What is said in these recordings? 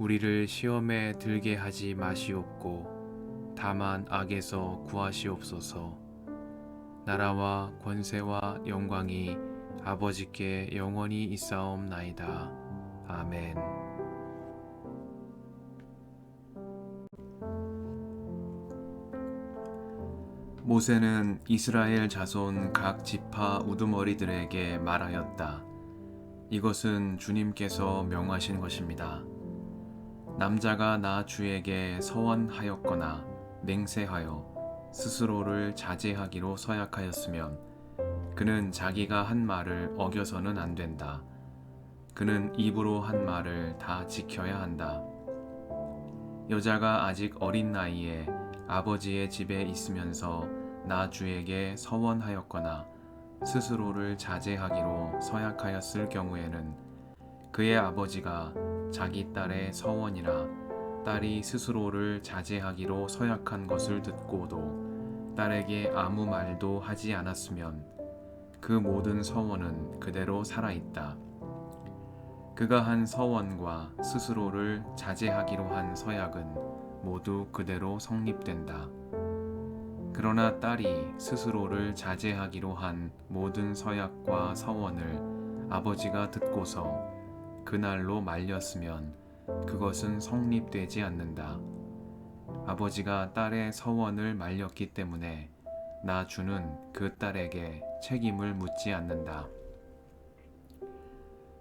우리를 시험에 들게 하지 마시옵고 다만 악에서 구하시옵소서. 나라와 권세와 영광이 아버지께 영원히 있사옵나이다. 아멘. 모세는 이스라엘 자손 각 지파 우두머리들에게 말하였다. 이것은 주님께서 명하신 것입니다. 남자가 나 주에게 서원하였거나 맹세하여 스스로를 자제하기로 서약하였으면 그는 자기가 한 말을 어겨서는 안 된다. 그는 입으로 한 말을 다 지켜야 한다. 여자가 아직 어린 나이에 아버지의 집에 있으면서 나 주에게 서원하였거나 스스로를 자제하기로 서약하였을 경우에는 그의 아버지가 자기 딸의 서원이라 딸이 스스로를 자제하기로 서약한 것을 듣고도 딸에게 아무 말도 하지 않았으면 그 모든 서원은 그대로 살아있다. 그가 한 서원과 스스로를 자제하기로 한 서약은 모두 그대로 성립된다. 그러나 딸이 스스로를 자제하기로 한 모든 서약과 서원을 아버지가 듣고서 그날로 말렸으면 그것은 성립되지 않는다. 아버지가 딸의 서원을 말렸기 때문에 나 주는 그 딸에게 책임을 묻지 않는다.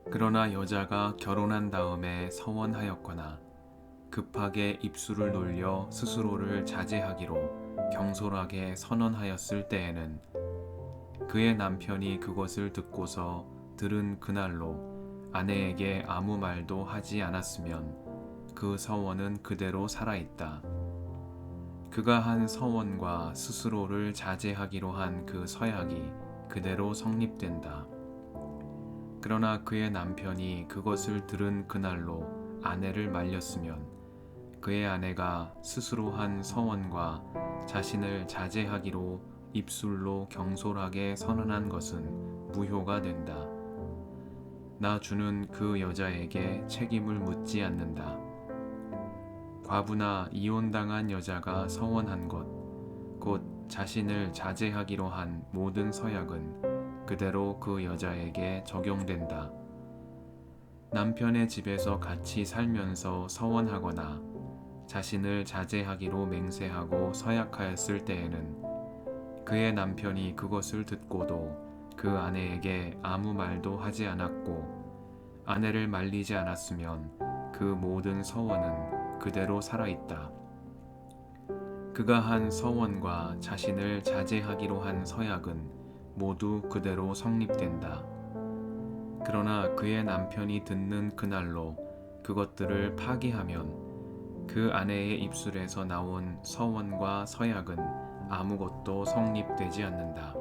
그러나 여자가 결혼한 다음에 서원하였거나 급하게 입술을 놀려 스스로를 자제하기로 경솔하게 선언하였을 때에는 그의 남편이 그것을 듣고서 들은 그날로 아내에게 아무 말도 하지 않았으면 그 서원은 그대로 살아있다. 그가 한 서원과 스스로를 자제하기로 한 그 서약이 그대로 성립된다. 그러나 그의 남편이 그것을 들은 그날로 아내를 말렸으면 그의 아내가 스스로 한 서원과 자신을 자제하기로 입술로 경솔하게 선언한 것은 무효가 된다. 나 주는 그 여자에게 책임을 묻지 않는다. 과부나 이혼당한 여자가 서원한 것, 곧 자신을 자제하기로 한 모든 서약은 그대로 그 여자에게 적용된다. 남편의 집에서 같이 살면서 서원하거나 자신을 자제하기로 맹세하고 서약하였을 때에는 그의 남편이 그것을 듣고도 그 아내에게 아무 말도 하지 않았고 아내를 말리지 않았으면 그 모든 서원은 그대로 살아있다. 그가 한 서원과 자신을 자제하기로 한 서약은 모두 그대로 성립된다. 그러나 그의 남편이 듣는 그날로 그것들을 파기하면 그 아내의 입술에서 나온 서원과 서약은 아무것도 성립되지 않는다.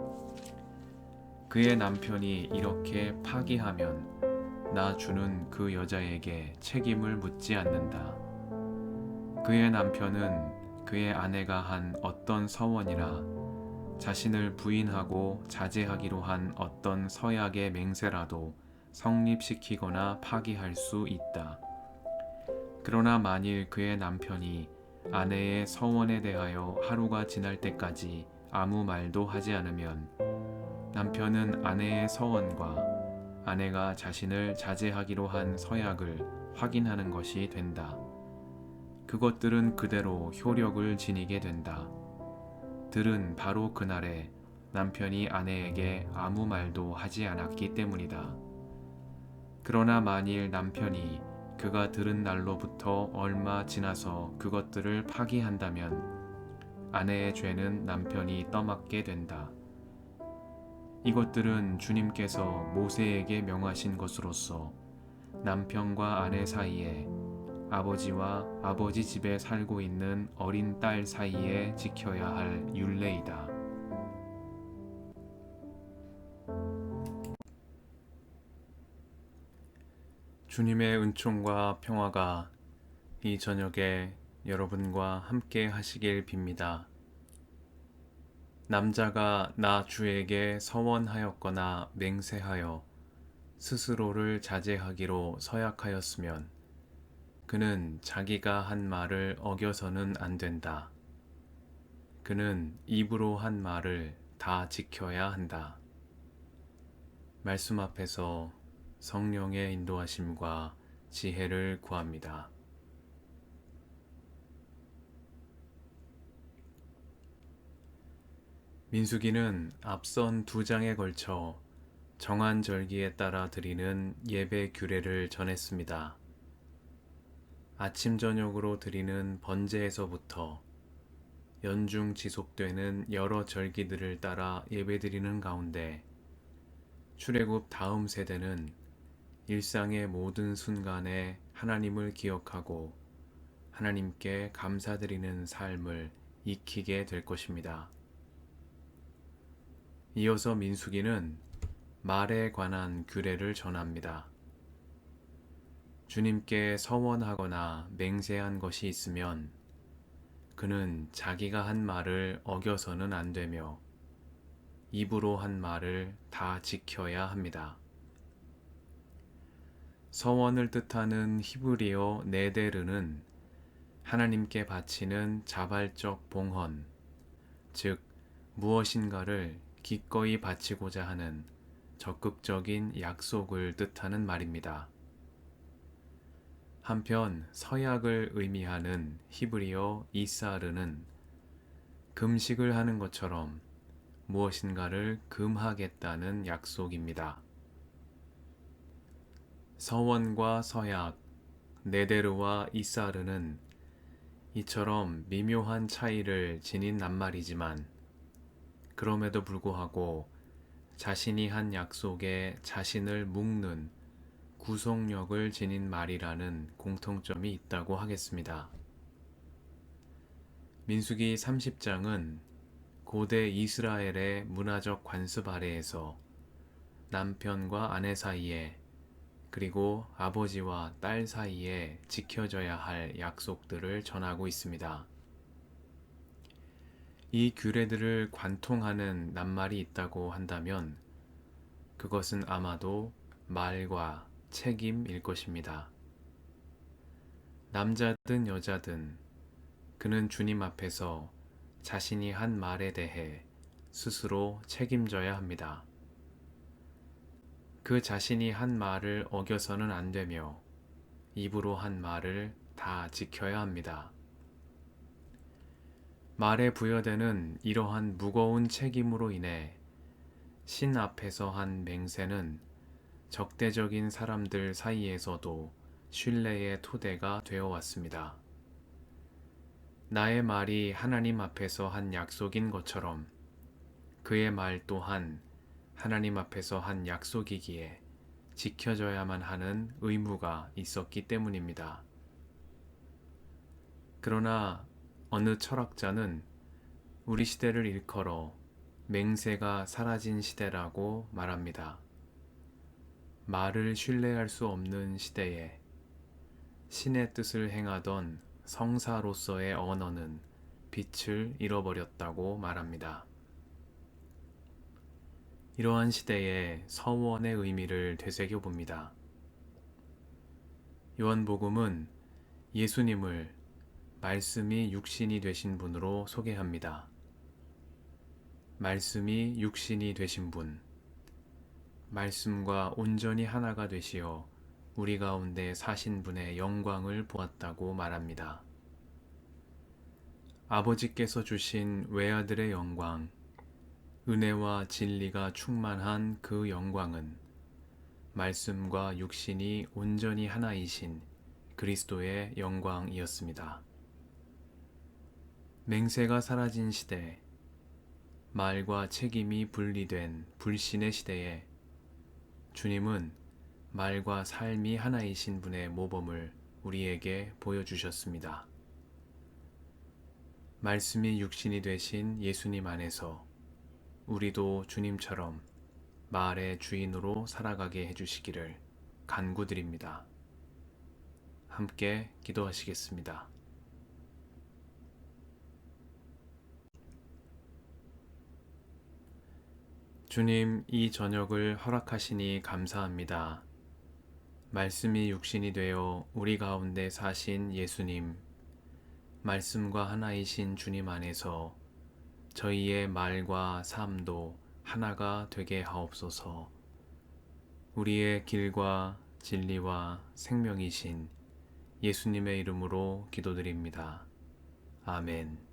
그의 남편이 이렇게 파기하면 나 주는 그 여자에게 책임을 묻지 않는다. 그의 남편은 그의 아내가 한 어떤 서원이라 자신을 부인하고 자제하기로 한 어떤 서약의 맹세라도 성립시키거나 파기할 수 있다. 그러나 만일 그의 남편이 아내의 서원에 대하여 하루가 지날 때까지 아무 말도 하지 않으면 남편은 아내의 서원과 아내가 자신을 자제하기로 한 서약을 확인하는 것이 된다. 그것들은 그대로 효력을 지니게 된다. 들은 바로 그날에 남편이 아내에게 아무 말도 하지 않았기 때문이다. 그러나 만일 남편이 그가 들은 날로부터 얼마 지나서 그것들을 파기한다면 아내의 죄는 남편이 떠맡게 된다. 이것들은 주님께서 모세에게 명하신 것으로서 남편과 아내 사이에 아버지와 아버지 집에 살고 있는 어린 딸 사이에 지켜야 할 율례이다. 주님의 은총과 평화가 이 저녁에 여러분과 함께 하시길 빕니다. 남자가 나 주에게 서원하였거나 맹세하여 스스로를 자제하기로 서약하였으면 그는 자기가 한 말을 어겨서는 안 된다. 그는 입으로 한 말을 다 지켜야 한다. 말씀 앞에서 성령의 인도하심과 지혜를 구합니다. 민수기는 앞선 두 장에 걸쳐 정한 절기에 따라 드리는 예배 규례를 전했습니다. 아침 저녁으로 드리는 번제에서부터 연중 지속되는 여러 절기들을 따라 예배드리는 가운데 출애굽 다음 세대는 일상의 모든 순간에 하나님을 기억하고 하나님께 감사드리는 삶을 익히게 될 것입니다. 이어서 민수기는 말에 관한 규례를 전합니다. 주님께 서원하거나 맹세한 것이 있으면 그는 자기가 한 말을 어겨서는 안 되며 입으로 한 말을 다 지켜야 합니다. 서원을 뜻하는 히브리어 네데르는 하나님께 바치는 자발적 봉헌, 즉 무엇인가를 기꺼이 바치고자 하는 적극적인 약속을 뜻하는 말입니다. 한편 서약을 의미하는 히브리어 이사르는 금식을 하는 것처럼 무엇인가를 금하겠다는 약속입니다. 서원과 서약, 네데르와 이사르는 이처럼 미묘한 차이를 지닌 낱말이지만 그럼에도 불구하고 자신이 한 약속에 자신을 묶는 구속력을 지닌 말이라는 공통점이 있다고 하겠습니다. 민수기 30장은 고대 이스라엘의 문화적 관습 아래에서 남편과 아내 사이에 그리고 아버지와 딸 사이에 지켜져야 할 약속들을 전하고 있습니다. 이 규례들을 관통하는 낱말이 있다고 한다면 그것은 아마도 말과 책임일 것입니다. 남자든 여자든 그는 주님 앞에서 자신이 한 말에 대해 스스로 책임져야 합니다. 그 자신이 한 말을 어겨서는 안 되며 입으로 한 말을 다 지켜야 합니다. 말에 부여되는 이러한 무거운 책임으로 인해 신 앞에서 한 맹세는 적대적인 사람들 사이에서도 신뢰의 토대가 되어 왔습니다. 나의 말이 하나님 앞에서 한 약속인 것처럼 그의 말 또한 하나님 앞에서 한 약속이기에 지켜져야만 하는 의무가 있었기 때문입니다. 그러나 어느 철학자는 우리 시대를 일컬어 맹세가 사라진 시대라고 말합니다. 말을 신뢰할 수 없는 시대에 신의 뜻을 행하던 성사로서의 언어는 빛을 잃어버렸다고 말합니다. 이러한 시대에 서원의 의미를 되새겨 봅니다. 요한복음은 예수님을 말씀이 육신이 되신 분으로 소개합니다. 말씀이 육신이 되신 분, 말씀과 온전히 하나가 되시어 우리 가운데 사신 분의 영광을 보았다고 말합니다. 아버지께서 주신 외아들의 영광, 은혜와 진리가 충만한 그 영광은 말씀과 육신이 온전히 하나이신 그리스도의 영광이었습니다. 맹세가 사라진 시대, 말과 책임이 분리된 불신의 시대에 주님은 말과 삶이 하나이신 분의 모범을 우리에게 보여주셨습니다. 말씀이 육신이 되신 예수님 안에서 우리도 주님처럼 말의 주인으로 살아가게 해주시기를 간구드립니다. 함께 기도하시겠습니다. 주님, 이 저녁을 허락하시니 감사합니다. 말씀이 육신이 되어 우리 가운데 사신 예수님, 말씀과 하나이신 주님 안에서 저희의 말과 삶도 하나가 되게 하옵소서. 우리의 길과 진리와 생명이신 예수님의 이름으로 기도드립니다. 아멘.